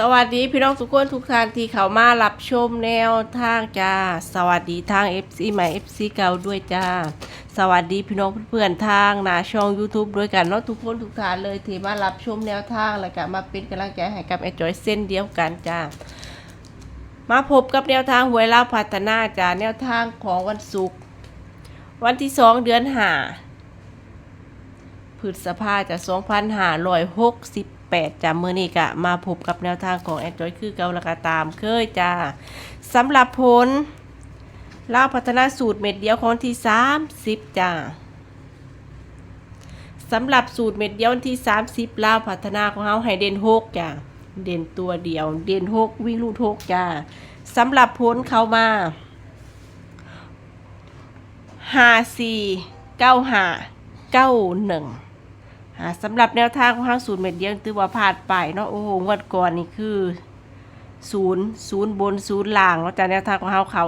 สวัสดีพี่น้องทุกคนทุกท่านที่เข้ามารับชมแนวทางจ้า สวัสดีทาง FC ใหม่ FC เก่าด้วยจ้า สวัสดีพี่น้องเพื่อนๆทางหน้าช่อง YouTube ด้วยกันเนาะทุกคนทุกท่านเลยที่มารับชมแนวทางแล้วก็มาเป็นกำลังใจให้กับไอ้จอยเส้นเดียวกันจ้า มาพบกับแนวทางหวยลาวพัฒนาจ้าแนวทางของวันศุกร์วันที่สองเดือนห้าพฤษภาจะ 68จ้ามื้อนี้ก็มาพบกับแนวทางของแอดจอยคือเก่าละกตามเคยจ้าสำหรับผลลาวพัฒนาสูตรเม็ดเดียวของที่ 30จ้าสำหรับสูตรเม็ดเดียววันที่ 30ลาวพัฒนาของเฮาให้เด่น6จ้าเด่นตัวเดียว เด่น6วิ่งลูด6จ้าสำหรับผลเข้ามา54 95เก้า หาสำหรับแนวทางของทางศูนย์เม็ดเดียวถือว่าผ่านไปเนาะโอ้โหงวดก่อนนี่คือศูนย์ศูนย์บนศูนย์ล่างเนาะจากแนวทางของเฮาเขา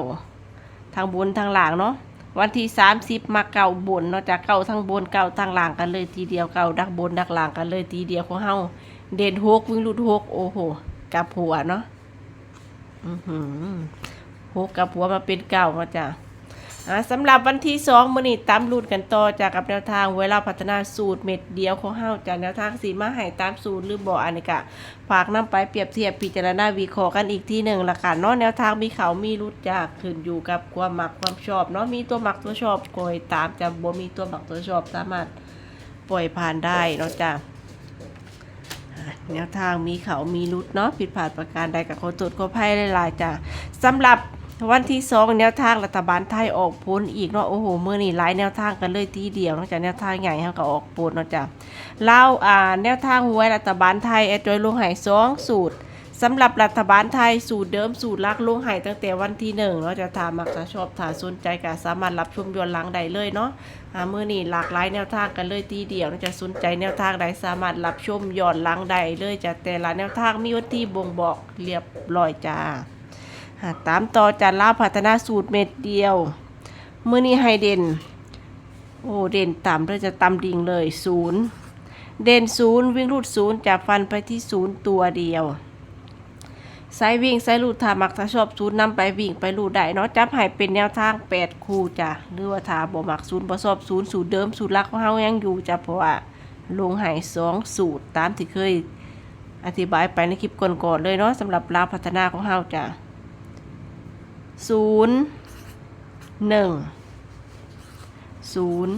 ทางบนทางล่างเนาะวันที่สามสิบมาเก่าบนเนาะจากเก่าทางบนเก่าทางล่างกันเลยทีเดียวเก่าดักบนดักล่างกันเลยทีเดียวของเฮาเด่นหกวิ่งลุดหกโอ้โหกับหัวเนาะหกกับหัวมาเป็นเก่าเนาะจ้ะอ่า สำหรับวันที่สองมื้อนี้ตามรูดกันต่อจากกับแนวทางเวลาพัฒนาสูตรเม็ดเดียวของเฮาจากแนวทางสีมาให้ตามสูตรหรือบ่อันนี้ก็ฝากนํไปเปรียบเทียบพิจารณาวิเคราะห์กันอีกทีหนึ่งละกันเนาะแนวทางมีเขามีรุดจากขึ้นอยู่กับความมักความชอบเนาะมีตัวมักตัวชอบก็ให้ตามจะบ่มีตัวมักตัวชอบสามารถปล่อยผ่านได้เนาะจ้ะอ่าแนวทางมีเขามีรุดเนาะผิดพลาดประการใดกับขอโทษขออภัยหลายๆจ้ะสำหรับ วันที่สองแนวทางรัฐบาลไทยออกพ้นอีกเนาะโอ้โหเมื่อนี่หลายแนวทางกันเลยทีเดียวนอกจากแนวทางใหญ่เขาก็ออกพ้นเนาะจ้ะเล่าอ่าแนวทางหวยรัฐบาลไทยแอดจอยลงหายสองสูตรสำหรับรัฐบาลไทยสูตรเดิมสูตรลักลงหายตั้งแต่วันที่หนึ่งเนาะจะถามมักจะชอบถ้าสนใจก็สามารถรับชมย้อนหลังได้เลยเนาะอ่าเมื่อนี่หลากหลายแนวทางกันเลยทีเดียวนาะจะสนใจแนวทางใดสามารถรับชมย้อนหลังได้เลยจะแต่ละแนวทางมีวันที่บ่งบอกเรียบร้อยจ้า หาตามต่อจันลาพัฒนาสูตรเม็ดเดียว มือนี้ให้เด่น โอ้เด่นต่ำเลยจะต่ำดิ่งเลยศูนย์เด่นศูนย์วิ่งรูดศูนย์จับฟันไปที่ศูนย์ตัวเดียวไซวิ่งไซรูดถามักถ้าชอบศูนย์นำไปวิ่งไปรูดได้เนาะจับให้เป็นแนวทางแปดคู่จ้ะหรือว่าถาบ่มักศูนย์บ่ชอบศูนย์สูตรเดิมสูตรลักของเฮายังอยู่จ้ะเพราะว่าลงให้สองสูตรตามที่เคยอธิบายไปในคลิปก่อนๆเลยเนาะสำหรับลาพัฒนาของเฮาจ้ะ ศูนย์หนึ่งศูนย์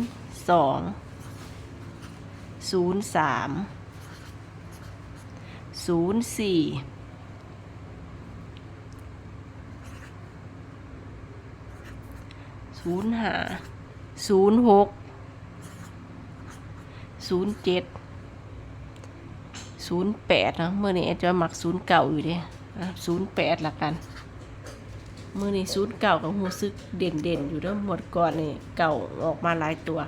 สองศูนย์สามศูนย์สี่ศูนย์ห้าศูนย์หกศูนย์เจ็ดศูนย์แปดนะเมื่อนี้แอดจะหมักศูนย์เก่าอยู่เด้ศูนย์แปดละกัน มือในี่ศูนเก่ากับหูซึกเด่นเด่นๆอยู่ด้อหมดก่อนนี่เก่าออกมาหลายตัว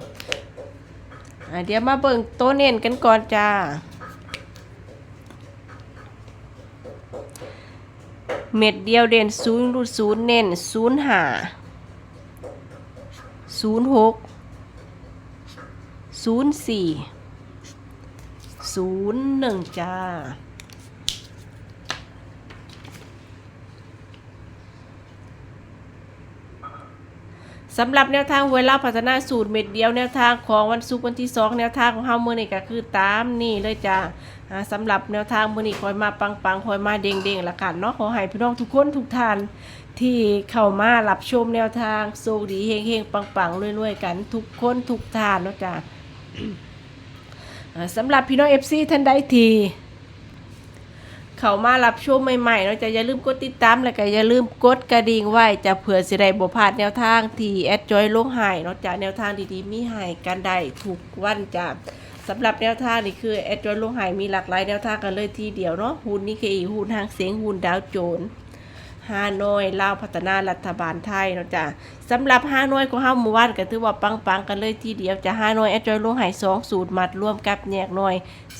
เดี๋ยวมาเบิ่งโตเน้นกันก่อนจ้าเม็ดเดียวเด่นศูนย์รูดศูนย์เน้นศูนย์หาศูนย์หกศูนย์สี่ศูนย์หนึ่งจ้า สำหรับแนวทางเวลาพัฒนาสูตรเม็ดเดียวแนวทางของวันศุกร์วันที่สองแนวทางของเฮามื้อนี้ก็คือตามนี่เลยจ้าสำหรับแนวทางมื้อนี้คอยมาปังๆคอยมาเด้งๆละกันเนาะขอให้พี่น้องทุกคนทุกท่านที่เข้ามารับชมแนวทางโชคดีเฮงๆปังๆรวยๆกันทุกคนทุกท่านเนาะจ้าสำหรับพี่น้อง FC ท่านใดที่ เขามารับชมใหม่ๆเนาะจะอย่าลืมกดติดตามแล้วก็อย่าลืมกดกระดิ่งไว้จะเผื่อสิได้บ่พลาดแนวทางที่แอดจอยลงให้เนาะจะแนวทางดีๆมีให้กันได้ทุกวันจ้ะสำหรับแนวทางนี่คือแอดจอยลงให้มีหลากหลายแนวทางกันเลยทีเดียวเนาะหุ้นนี่คือหุ้นทางเสียงหุ้นดาวโจนส์ ฮานอยลาวพัฒนารัฐบาลไทยเนาะจ้ะสำหรับฮานอยของเฮาเมื่อวานก็ถือว่าปังๆกันเลยทีเดียวจะฮานอยแอดจอยลงให้สองสูตรมัดรวมกับแยกน่อย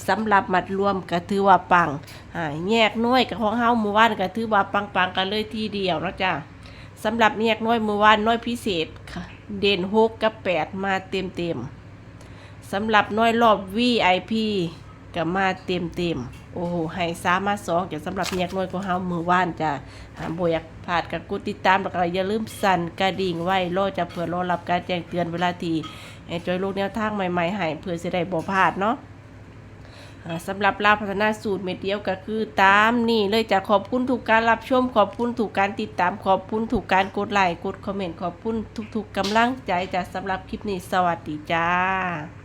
สำหรับมัดรวมก็ถือว่าปังอ่าแยกน้อยกับของเฮามือวานก็ถือว่าปังๆกันเลยทีเดียวเนาะจ้ะสำหรับแยกน้อยหมือวานน้อยพิเศษค่ะเด่นหกกับแปดมาเต็มเต็มๆสำหรับน้อยรอบ VIP ก็มาเต็มเต็มๆ โอ้โหให้สามมาสองจะสำหรับแยกนวยของเฮามือว่านจ้ะหาบอยากพลาดก็กดติดตามแล้วก็อย่าลืมสั่นกระดิ่งไว้รอจะเพื่อรอรับการแจ้งเตือนเวลาที่ให้จอยลูกแนวทางใหม่ๆให้เพื่อสิได้บ่พลาดเนาะสำหรับลาพัฒนาสูตรเม็ดเดียวก็คือตามนี่เลยจะขอบคุณทุกการรับชม ขอบคุณทุกการติดตามขอบคุณทุกการกดไลค์กดคอมเมนต์ขอบคุณทุกๆกำลังใจจากสำหรับคลิปนี้สวัสดีจ้า